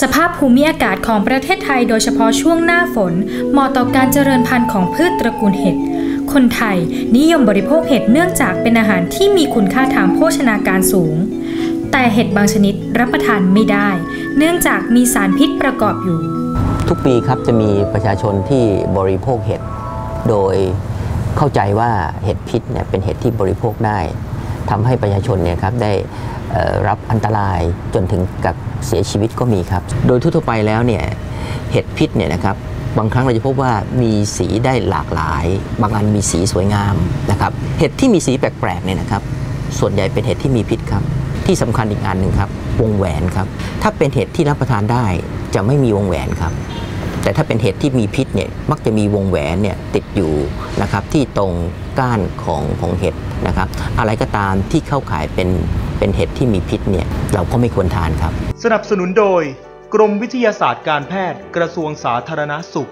สภาพภูมิอากาศของประเทศไทยโดยเฉพาะช่วงหน้าฝน เหมาะต่อการเจริญพันธุ์ของพืชตระกูลเห็ด คนไทยนิยมบริโภคเห็ดเนื่องจากเป็นอาหารที่มีคุณค่าทางโภชนาการสูง แต่เห็ดบางชนิดรับประทานไม่ได้ เนื่องจากมีสารพิษประกอบอยู่ ทุกปีครับจะมีประชาชนที่บริโภคเห็ด โดยเข้าใจว่าเห็ดพิษเนี่ยเป็นเห็ดที่บริโภคได้ทำให้ประชาชนเนี่ยครับได้ รับอันตรายจนถึงกับเสียชีวิตก็มีครับ โดยทั่วไปแล้วเนี่ยเห็ดพิษเนี่ยนะครับบางครั้งเราจะพบว่ามีสีได้หลากหลาย บางอันมีสีสวยงามนะครับเห็ดที่มีสีแปลกๆเนี่ยนะครับ ส่วนใหญ่เป็นเห็ดที่มีพิษครับ ที่สำคัญอีกอันหนึ่งครับ วงแหวนครับ ถ้าเป็นเห็ดที่รับประทานได้จะไม่มีวงแหวนครับ แต่ถ้าเป็นเห็ดที่มีพิษเนี่ยมักจะมีวงแหวนเนี่ยติดอยู่นะครับที่ตรงก้านของของเห็ดนะครับ อะไรก็ตามที่เข้าข่ายเป็น เป็นเห็ดที่มีพิษเนี่ยเราก็ไม่ควรทานครับ สนับสนุนโดย กรมวิทยาศาสตร์การแพทย์กระทรวงสาธารณสุข